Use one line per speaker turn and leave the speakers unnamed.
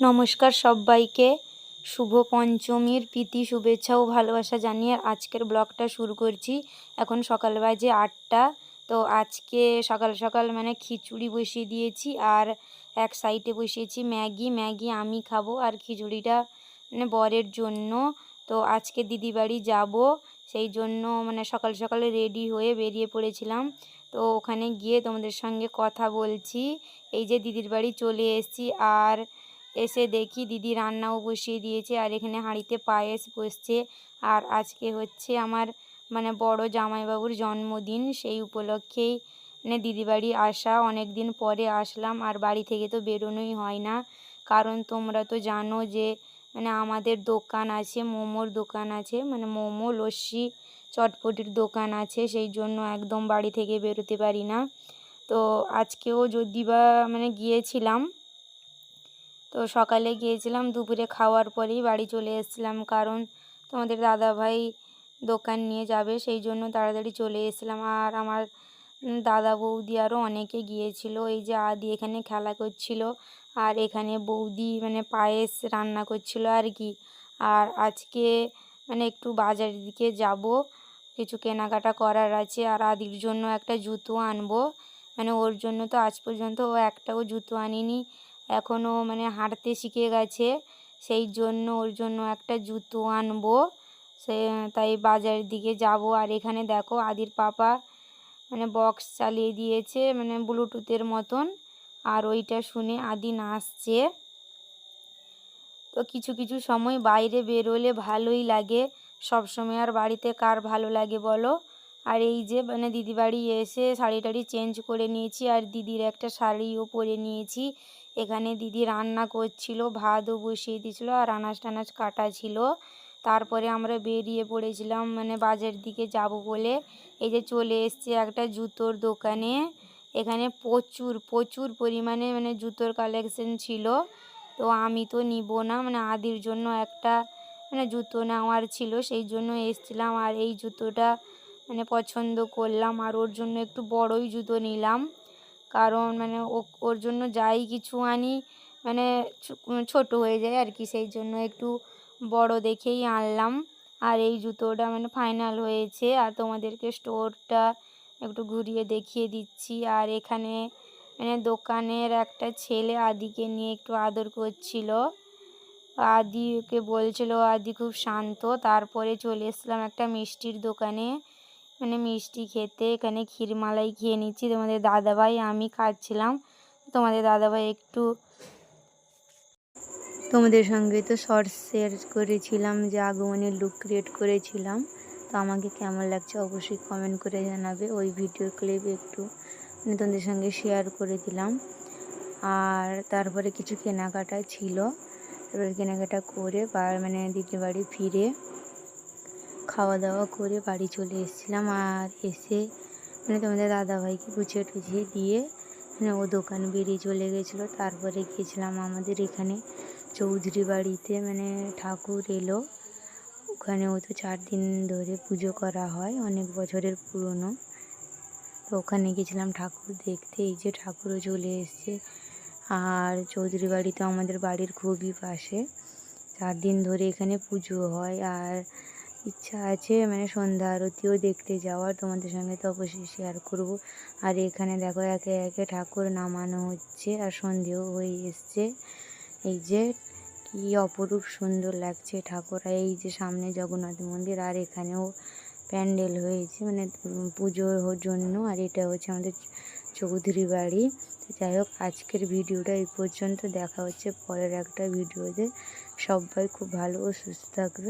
নমস্কার সব্বাইকে শুভ পঞ্চমীর প্রীতি, শুভেচ্ছা ও ভালোবাসা জানিয়ে আজকের ব্লগটা শুরু করছি। এখন সকাল বাজে আটটা, তো আজকে সকাল সকাল মানে খিচুড়ি বসিয়ে দিয়েছি আর এক সাইডে বসিয়েছি ম্যাগি। ম্যাগি আমি খাব আর খিচুড়িটা মানে বরের জন্য। তো আজকে দিদি বাড়ি যাব, সেই জন্য মানে সকাল সকালে রেডি হয়ে বেরিয়ে পড়েছিলাম। তো ওখানে গিয়ে তোমাদের সঙ্গে কথা বলছি। এই যে দিদির বাড়ি চলে এসেছি আর এসে দেখি দিদি রান্নাও বসিয়ে দিয়েছে আর এখানে হাঁড়িতে পায়েস বসছে। আর আজকে হচ্ছে আমার মানে বড় জামাইবাবুর জন্মদিন, সেই উপলক্ষেই মানে দিদি বাড়ি আসা। অনেক দিন পরে আসলাম, আর বাড়ি থেকে তো বেরোনোই হয় না। কারণ তোমরা তো জানো যে মানে আমাদের দোকান আছে, মোমোর দোকান আছে মানে মোমো, লস্যি, চটপটির দোকান আছে, সেই জন্য একদম বাড়ি থেকে বেরোতে পারি না। তো আজকেও যদি বা মানে গিয়েছিলাম তো সকালে গিয়েছিলাম, দুপুরে খাওয়ার পরেই বাড়ি চলে এসেছিলাম। কারণ তোমাদের দাদাভাই দোকান নিয়ে যাবে, সেই জন্য তাড়াতাড়ি চলে এসেছিলাম। আর আমার দাদা বৌদি আরও অনেকে গিয়েছিল, এই যে আদি এখানে খেলা করছিল, আর এখানে বৌদি মানে পায়েস রান্না করছিল আর কি। আর আজকে মানে একটু বাজারের দিকে যাব, কিছু কেনাকাটা করার আছে। আর আদির জন্য একটা জুতো আনব মানে ওর জন্য তো আজ পর্যন্ত ও একটাও জুতো আনিনি। এখনও মানে হাঁটতে শিখে গেছে। সেই জন্য ওর জন্য একটা জুতো আনব। সে তাই বাজারের দিকে যাব। আর এখানে দেখো আদির পাপা মানে বক্স চালিয়ে দিয়েছে মানে ব্লুটুথের মতন। আর ওইটা শুনে আদি নাচছে। তো কিছু কিছু সময় বাইরে বেরোলে ভালোই লাগে। সব সময় আর বাড়িতে কার ভালো লাগে বলো? আর এই যে মানে দিদি বাড়ি এসে শাড়ি টাড়ি চেঞ্জ করে নিয়েছি। আর দিদির একটা শাড়িও পরে নিয়েছি। এখানে দিদি রান্না করছিল, ভাতও বসিয়ে দিয়েছিল আর আনাজ টানাজ কাটা ছিল। তারপরে আমরা বেরিয়ে পড়েছিলাম মানে বাজার দিকে যাব বলে। এই যে চলে এসছে একটা জুতোর দোকানে। এখানে প্রচুর প্রচুর পরিমাণে মানে জুতোর কালেকশন ছিল। তো আমি তো নিব না মানে আদির জন্য একটা মানে জুতো নেওয়ার ছিল, সেই জন্য এসছিলাম। আর এই জুতোটা মানে পছন্দ করলাম, আর ওর জন্য একটু বড়ই জুতো নিলাম। কারণ মানে ওর জন্য যাই কিছু আনি মানে ছোট হয়ে যায় আর কি, সেই জন্য একটু বড় দেখেই আনলাম। আর এই জুতোটা মানে ফাইনাল হয়েছে, আর তোমাদেরকে স্টোরটা একটু ঘুরিয়ে দেখিয়ে দিচ্ছি। আর এখানে মানে দোকানের একটা ছেলে আদিকে নিয়ে একটু আদর করছিল। আদিকে বলছিল, আদি খুব শান্ত। তারপরে চলে এসলাম একটা মিষ্টির দোকানে। মানে মিষ্টি খেতে, এখানে ক্ষীরমালাই খেয়ে নিচ্ছি। তোমাদের দাদাভাই, আমি খাচ্ছিলাম। তোমাদের দাদাভাই একটু তোমাদের সঙ্গে তো শর্টস শেয়ার করেছিলাম, যে আগমনের লুক ক্রিয়েট করেছিলাম। তো আমাকে কেমন লাগছে অবশ্যই কমেন্ট করে জানাবে। ওই ভিডিও ক্লিপ একটু মানে তোমাদের সঙ্গে শেয়ার করে দিলাম। আর তারপরে কিছু কেনাকাটা ছিল। তারপরে কেনাকাটা করে মানে দিদি বাড়ি ফিরে খাওয়া দাওয়া করে বাড়ি চলে এসেছিলাম আর এসে মানে তোমাদের দাদাভাইকে গুছিয়ে টুছিয়ে দিয়ে মানে ও দোকান বেরিয়ে চলে গেছিল। তারপরে গিয়েছিলাম আমাদের এখানে চৌধুরী বাড়িতে। মানে ঠাকুর এলো। ওখানে ও তো চার দিন ধরে পুজো করা হয়, অনেক বছরের পুরনো। তো ওখানে গেছিলাম ঠাকুর দেখতে। এই যে ঠাকুরও চলে এসছে। আর চৌধুরী বাড়ি তো আমাদের বাড়ির খুবই পাশে। চার দিন ধরে এখানে পুজো হয়। আর ইচ্ছা আছে মানে সন্ধ্যা আরতিও দেখতে যাওয়ার। তোমাদের সঙ্গে তো অবশ্যই শেয়ার করব। আর এখানে দেখো একে একে ঠাকুর নামানো হচ্ছে আর সন্ধেও হয়ে এসছে। এই যে কি অপরূপ সুন্দর লাগছে ঠাকুর। এই যে সামনে জগন্নাথ মন্দির আর এখানেও প্যান্ডেল হয়েছে মানে পুজোর জন্য। আর এটা হচ্ছে আমাদের চৌধুরী বাড়ি। যাই হোক, আজকের ভিডিওটা এই পর্যন্ত। দেখা হচ্ছে পরের একটা ভিডিওতে। সবাই খুব ভালো ও সুস্থ থাকবে।